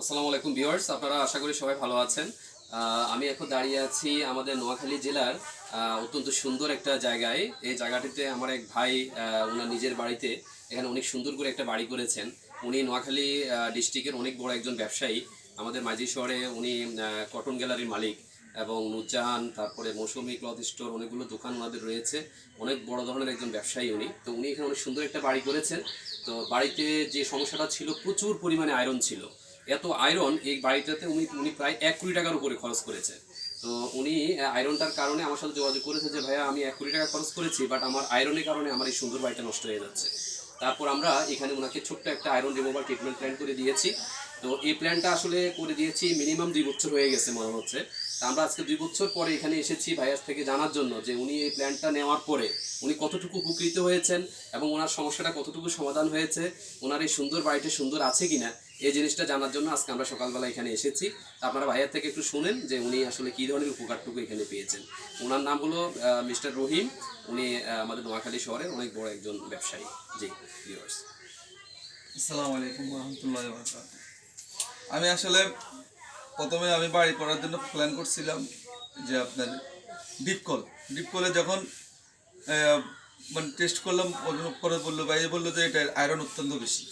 আসসালামু আলাইকুম ভিউয়ার্স, আপনারা আশা করি সবাই ভালো আছেন। আমি এখন দাঁড়িয়ে আছি আমাদের নোয়াখালী জেলার অত্যন্ত সুন্দর একটা জায়গায়। এই জায়গাটিতে আমার এক ভাই ওনার নিজের বাড়িতে এখানে অনেক সুন্দর করে একটা বাড়ি করেছেন। উনি নোয়াখালী ডিস্ট্রিক্টের অনেক বড় একজন ব্যবসায়ী। আমাদের মাঝি শহরে উনি কটন গ্যালারির মালিক এবং নুরজাহান, তারপরে মৌসুমি ক্লথ স্টোর, অনেকগুলো দোকান ওনাদের রয়েছে। অনেক বড় ধরনের একজন ব্যবসায়ী উনি। তো উনি এখানে অনেক সুন্দর একটা বাড়ি করেছেন। তো বাড়িতে যে সমস্যাটা ছিল, প্রচুর পরিমাণে আয়রন ছিল। এত আয়রন এই বাড়িটাতে উনি উনি প্রায় এক কোটি টাকার উপরে খরচ করেছে। তো উনি আয়রনটার কারণে আমার সাথে যোগাযোগ করেছে যে, ভাইয়া, আমি এক কোটি টাকা খরচ করেছি বাট আমার আয়রনের কারণে আমার এই সুন্দর বাড়িটা নষ্ট হয়ে যাচ্ছে। তারপর আমরা এখানে ওনাকে ছোট্ট একটা আয়রন রিমুভার ট্রিটমেন্ট প্ল্যান করে দিয়েছি। তো এই প্ল্যানটা আসলে করে দিয়েছি মিনিমাম দুই বছর হয়ে গেছে মনে হচ্ছে। আমরা আজকে দুই বছর পরে এখানে এসেছি ভাইয়ার থেকে জানার জন্য যে উনি এই প্ল্যানটা নেওয়ার পরে উনি কতটুকু উপকৃত হয়েছেন এবং ওনার সমস্যাটা কতটুকু সমাধান হয়েছে, ওনার এই সুন্দর বাড়িটা সুন্দর আছে কিনা, এই জিনিসটা জানার জন্য আজকে আমরা সকালবেলা এখানে এসেছি। আপনারা ভাইয়ার থেকে একটু শুনেন যে উনি আসলে কী ধরনের উপকারটুকু এখানে পেয়েছেন। ওনার নাম হলো মিস্টার রহিম। উনি আমাদের নোয়াখালী শহরের অনেক বড় একজন ব্যবসায়ী। জি ভিউয়ার্স আসসালামু আলাইকুম রহমতুল্লাহ আমি আসলে প্রথমে আমি বাড়ি করার জন্য প্ল্যান করছিলাম যে আপনার ডিপকল ডিপকলে যখন মানে টেস্ট করলাম পরে বলল, ভাই বলল যে এটা আয়রন অত্যন্ত বেশি।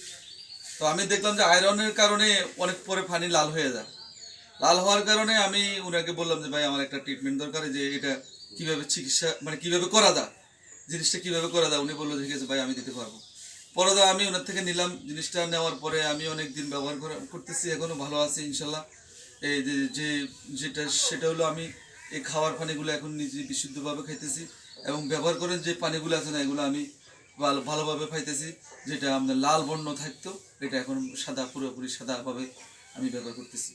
তো আমি দেখলাম যে আয়রনের কারণে অনেক পরে পানি লাল হয়ে যায়। লাল হওয়ার কারণে আমি ওনাকে বললাম যে, ভাই, আমার একটা ট্রিটমেন্ট দরকার যে এটা কীভাবে চিকিৎসা মানে কীভাবে করা যায়, জিনিসটা কীভাবে করা যায়? উনি বলল, ঠিক আছে ভাই, আমি দিতে পারব। পরে আমি ওনার থেকে নিলাম, জিনিসটা নেওয়ার পরে আমি অনেক দিন ব্যবহার করে, করতেছি এখনও ভালো আছি, ইনশাল্লাহ। এই যে যেটা, সেটা হলো আমি এই খাওয়ার পানিগুলো এখন নিজে বিশুদ্ধভাবে খাইতেছি এবং ব্যবহার করেন যে পানিগুলো আছে না, এগুলো আমি ভালো, ভালোভাবে খাইতেছি, যেটা আমাদের লাল বর্ণ থাকতো, এটা এখন সাদা, পুরোপুরি সাদাভাবে আমি ব্যবহার করতেছি।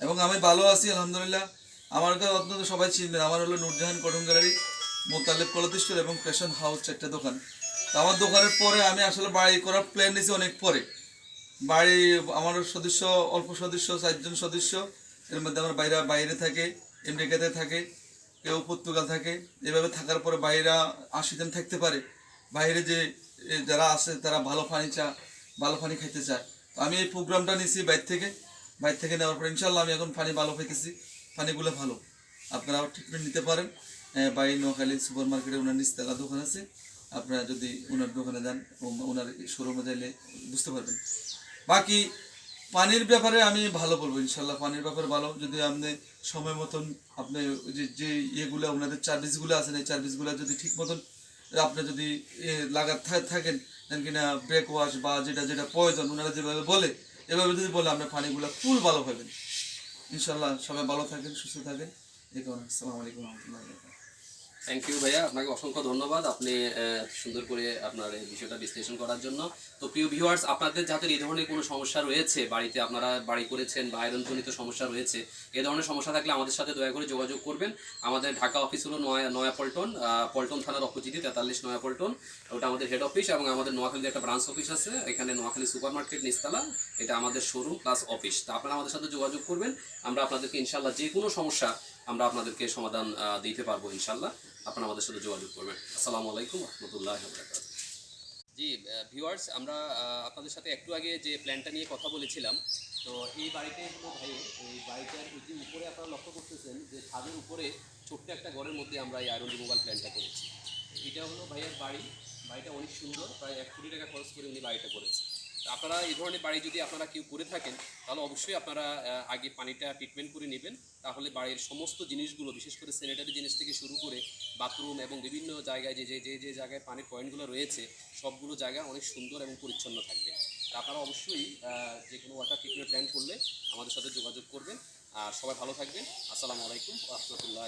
এবং আমি ভালো আছি, আলহামদুলিল্লাহ। আমার কাছে অত্যন্ত সবাই চিনবেন আমার হলো নুরজাহান কটন গ্যালারি মোতালেব কলতিস্টোর এবং ফ্যাশন হাউস একটা দোকান। তো আমার দোকানের পরে আমি আসলে বাড়ি করার প্ল্যান নিয়েছি অনেক পরে। বাড়ি, আমার সদস্য, অল্প সদস্য, চারজন সদস্য এর মধ্যে আমার বাইরা বাইরে থাকে, আমেরিকাতে থাকে, কেউ পর্তুগাল থাকে, এভাবে থাকার পরে বাইরা আশি দিন থাকতে পারে। বাইরে যে যারা আসে তারা ভালো পানি চা, ভালো পানি খাইতে চায়। তো আমি এই প্রোগ্রামটা নিয়েছি বাইর থেকে। বাইর থেকে নেওয়ার পর ইনশাল্লাহ আমি এখন পানি ভালো খাইতেছি পানিগুলো ভালো। আপনারাও ট্রিটমেন্ট নিতে পারেন। বাই নোয়াখালী সুপার মার্কেটে ওনার নিচতলা দোকান আছে। আপনারা যদি ওনার দোকানে যান ওনার শোরুমে যাইলে বুঝতে পারবেন। বাকি পানির ব্যাপারে আমি ভালো বলব ইনশাল্লাহ পানির ব্যাপারে ভালো। যদি আপনি সময় মতন আপনি যে যে ইয়েগুলো, ওনাদের চার্ভিসগুলো আছেন এই সার্ভিসগুলো যদি ঠিক মতন আপনি যদি এ লাগা থা- থাকেন যেন কিনা ব্রেক ওয়াশ বা যেটা যেটা প্রয়োজন, ওনারা যেভাবে বলে, এভাবে যদি বলে আপনার পানিগুলো ফুল ভালো পাবেন। ইনশাল্লাহ সবাই ভালো থাকেন, সুস্থ থাকেন। এই কারণে আসসালামু আলাইকুম রহমতুল্লাহ থ্যাংক ইউ ভাইয়া। আপনাকে অসংখ্য ধন্যবাদ আপনি সুন্দর করে আপনার এই বিষয়টা বিশ্লেষণ করার জন্য। তো প্রিয় ভিউয়ার্স আপনাদের যাতে এই ধরনের কোনো সমস্যা রয়েছে, বাড়িতে আপনারা বাড়ি করেছেন বা আয়রনজনিত সমস্যা রয়েছে, এ ধরনের সমস্যা থাকলে আমাদের সাথে দয়া করে যোগাযোগ করবেন। আমাদের ঢাকা অফিস হলো নয়া নয়া পল্টন পল্টন থানার অপোজিটে তেতাল্লিশ নয়া পল্টন। ওটা আমাদের হেড অফিস এবং আমাদের নোয়াখালীতে একটা ব্রাঞ্চ অফিস আছে, এখানে নোয়াখালী সুপার মার্কেট নিস্তালা, এটা আমাদের শোরুম প্লাস অফিস তা আপনারা আমাদের সাথে যোগাযোগ করবেন, আমরা আপনাদেরকে ইনশাল্লাহ যে কোনো সমস্যা আমরা আপনাদেরকে সমাধান দিতে পারব ইনশাল্লাহ আপনারা আমাদের সাথে যোগাযোগ করবেন। আসসালামু আলাইকুম রহমতুল্লাহ জি ভিউয়ার্স আমরা আপনাদের সাথে একটু আগে যে প্ল্যানটা নিয়ে কথা বলেছিলাম, তো এই বাড়িতে হলো ভাই, এই বাড়িটার ওই যে উপরে আপনারা লক্ষ্য করতেছেন যে ছাদের উপরে ছোট্ট একটা ঘরের মধ্যে আমরা এই আয়রন রিমুভাল প্ল্যানটা করেছি। এটা হলো ভাইয়ের বাড়ি। বাড়িটা অনেক সুন্দর, প্রায় এক কোটি টাকা খরচ করে উনি বাড়িটা করেছে আপনারা এই ধরনের বাড়ি যদি আপনারা কেউ করে থাকেন, তাহলে অবশ্যই আপনারা আগে পানিটা ট্রিটমেন্ট করে নেবেন। তাহলে বাড়ির সমস্ত জিনিসগুলো, বিশেষ করে স্যানিটারি জিনিস থেকে শুরু করে বাথরুম এবং বিভিন্ন জায়গায় যে যে যে যে জায়গায় পানির পয়েন্টগুলো রয়েছে, সবগুলো জায়গা অনেক সুন্দর এবং পরিচ্ছন্ন থাকবে। আপনারা অবশ্যই যে কোনো ওয়াটার ট্রিটমেন্ট প্ল্যান করলে আমাদের সাথে যোগাযোগ করবেন। আর সবাই ভালো থাকবেন। আসসালামু আলাইকুম রহমতুল্লাহ